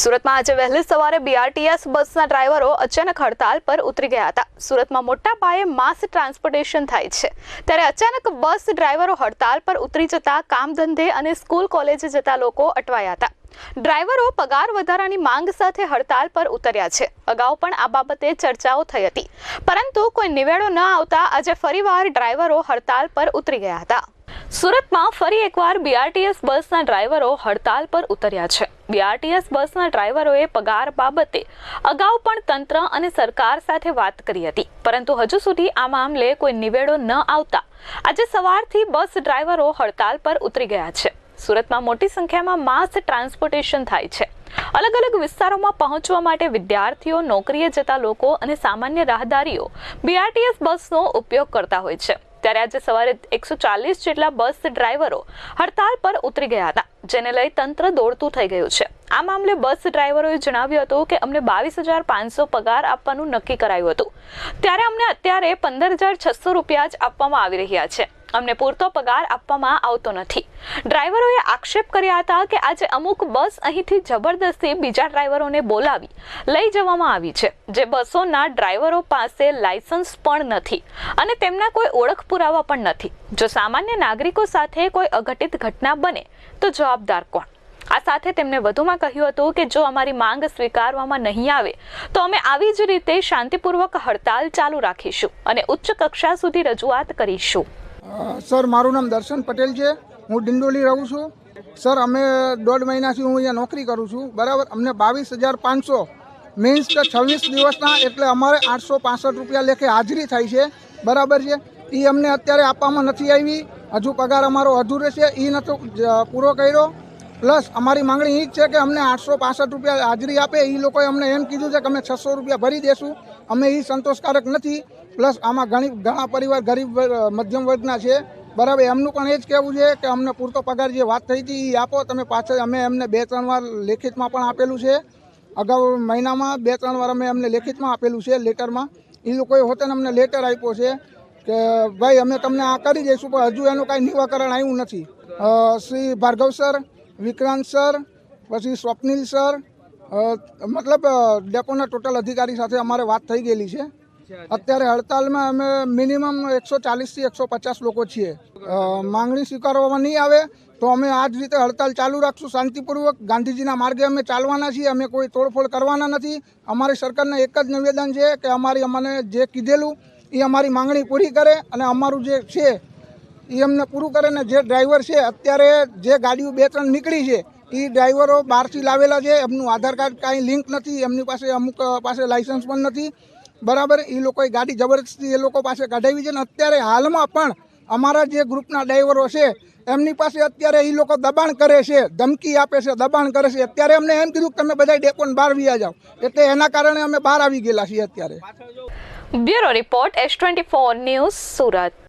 સુરતમાં આજે વહેલી સવારે બીઆરટીએસ બસના ડ્રાઈવરો અચાનક હડતાલ પર ઉતરી ગયા હતા. સુરતમાં મોટા પાયે માસ ટ્રાન્સપોર્ટેશન થાય છે. ત્યારે અચાનક બસ ડ્રાઈવરો હડતાલ પર ઉતરી જતા કામ ધંધે અને સ્કૂલ કોલેજે જતા લોકો અટવાયા હતા. ડ્રાઈવરો પગાર વધારાની માંગ સાથે હડતાલ પર ઉતર્યા છે. અગાઉ પણ આ બાબતે ચર્ચાઓ થઈ હતી. પરંતુ કોઈ નિવેડો ન આવતા આજે ફરીવાર ડ્રાઈવરો હડતાલ પર ઉતરી ગયા હતા. સુરતમાં ફરી એકવાર બીઆરટીએસ બસના ડ્રાઈવરો હડતાલ પર ઉતર્યા છે. બીઆરટીએસ બસના ડ્રાઈવરોએ પગાર બાબતે અગાઉ પણ તંત્ર અને સરકાર સાથે વાત કરી હતી. પરંતુ હજુ સુધી આ મામલે કોઈ નિવેડો ન આવતા આજે સવારથી બસ ડ્રાઈવરો હડતાલ પર ઉતરી ગયા છે. સુરતમાં મોટી સંખ્યામાં માસ ટ્રાન્સપોર્ટેશન થાય છે. અલગ અલગ વિસ્તારોમાં પહોંચવા માટે વિદ્યાર્થીઓ, નોકરીએ જતા લોકો અને સામાન્ય રાહદારીઓ બીઆરટીએસ બસનો ઉપયોગ કરતા હોય છે. ત્યારે આજે સવારે એકસો ચાલીસ જેટલા બસ ડ્રાઈવરો હડતાલ પર ઉતરી ગયા હતા, જેને લઈ તંત્ર દોડતું થઈ ગયું છે. આ મામલે બસ ડ્રાઈવરોએ જણાવ્યું હતું કે અમને બાવીસ હજાર પાંચસો પગાર આપવાનું નક્કી કરાયું હતું. ત્યારે અમને અત્યારે પંદર હજાર છસો રૂપિયા જ આપવામાં આવી રહ્યા છે. અમને પૂરતો પગાર આપવામાં આવતો નથી. ડ્રાઈવરોએ આક્ષેપ કર્યા હતા કે આજે અમુક બસ અહીંથી જબરદસ્તી બીજા ડ્રાઈવરોને બોલાવી લઈ જવામાં આવી છે, જે બસોના ડ્રાઈવરો પાસે લાયસન્સ પણ નથી અને તેમના કોઈ ઓળખ પુરાવા પણ નથી. જો સામાન્ય નાગરિકો સાથે કોઈ અઘટિત ઘટના બને, તો જવાબદાર કોણ? આ સાથે તેમણે વધુમાં કહ્યું હતું કે જો અમારી માંગ સ્વીકારવામાં નહીં આવે, તો અમે આવી જ રીતે શાંતિપૂર્વક હડતાલ ચાલુ રાખીશું અને ઉચ્ચ કક્ષા સુધી રજૂઆત કરીશું. સર, મારું નામ દર્શન પટેલ છે. હું ડિંડોલી રહું છું. સર, અમે દોઢ મહિનાથી હું અહીંયા નોકરી કરું છું. બરાબર? અમને બાવીસ હજાર પાંચસો મીન્સ કે છવ્વીસ દિવસના એટલે અમારે આઠસો પાસઠ રૂપિયા લેખે હાજરી થાય છે. બરાબર છે? એ અમને અત્યારે આપવામાં નથી આવી. હજુ પગાર અમારો અધૂરો છે. એ નતો પૂરો કર્યો. પ્લસ અમારી માંગણી એ જ છે કે અમને આઠસો પાસઠ રૂપિયા હાજરી આપે. એ લોકોએ અમને એમ કીધું છે કે અમે છસો રૂપિયા ભરી દેશું. અમે એ સંતોષકારક નથી. પ્લસ આમાં ઘણી ઘણા પરિવાર ગરીબ મધ્યમ વર્ગના છે. બરાબર, એમનું પણ એ જ કહેવું છે કે અમને પૂરતો પગાર જે વાત થઈ હતી એ આપો. તમે પાછળ અમે એમને બે ત્રણ વાર લેખિતમાં પણ આપેલું છે. અગાઉ મહિનામાં બે ત્રણ વાર અમે એમને લેખિતમાં આપેલું છે, લેટરમાં. એ લોકોએ હોતે અમને લેટર આપ્યો છે કે, ભાઈ, અમે તમને આ કરી દઈશું, પણ હજુ એનું કાંઈ નિવાકરણ આવ્યું નથી. શ્રી ભાર્ગવ સર, વિક્રાંત સર, પછી સ્વપ્નિલ સર મતલબ ડેપોના ટોટલ અધિકારી સાથે અમારે વાત થઈ ગયેલી છે. અત્યારે હડતાલમાં અમે મિનિમમ એકસો ચાલીસથી એકસો પચાસ લોકો છીએ. માંગણી સ્વીકારવામાં નહીં આવે તો અમે આ જ રીતે હડતાલ ચાલુ રાખશું. શાંતિપૂર્વક ગાંધીજીના માર્ગે અમે ચાલવાના છીએ. અમે કોઈ તોડફોડ કરવાના નથી. અમારી સરકારને એક જ નિવેદન છે કે અમારી અમને જે કીધેલું એ અમારી માંગણી પૂરી કરે અને અમારું જે છે એ અમને પૂરું કરે ને જે ડ્રાઈવર છે અત્યારે જે ગાડીઓ બે ત્રણ નીકળી છે એ ડ્રાઈવરો બહારથી લાવેલા છે. એમનું આધાર કાર્ડ કાંઈ લિંક નથી. એમની પાસે અમુક પાસે લાઇસન્સ પણ નથી. બરાબર? એ લોકોએ ગાડી જબરદસ્તી એ લોકો પાસે કઢાવી છે ને અત્યારે હાલમાં પણ અમારા જે ગ્રુપના ડ્રાઈવરો છે, એમની પાસે અત્યારે એ લોકો દબાણ કરે છે, ધમકી આપે છે, દબાણ કરે છે. અત્યારે અમને એમ કીધું કે તમે બધા ડેપોને બહાર વ્યા જાઓ. એટલે એના કારણે અમે બહાર આવી ગયેલા છીએ અત્યારે. Bureau report S twenty news Surat.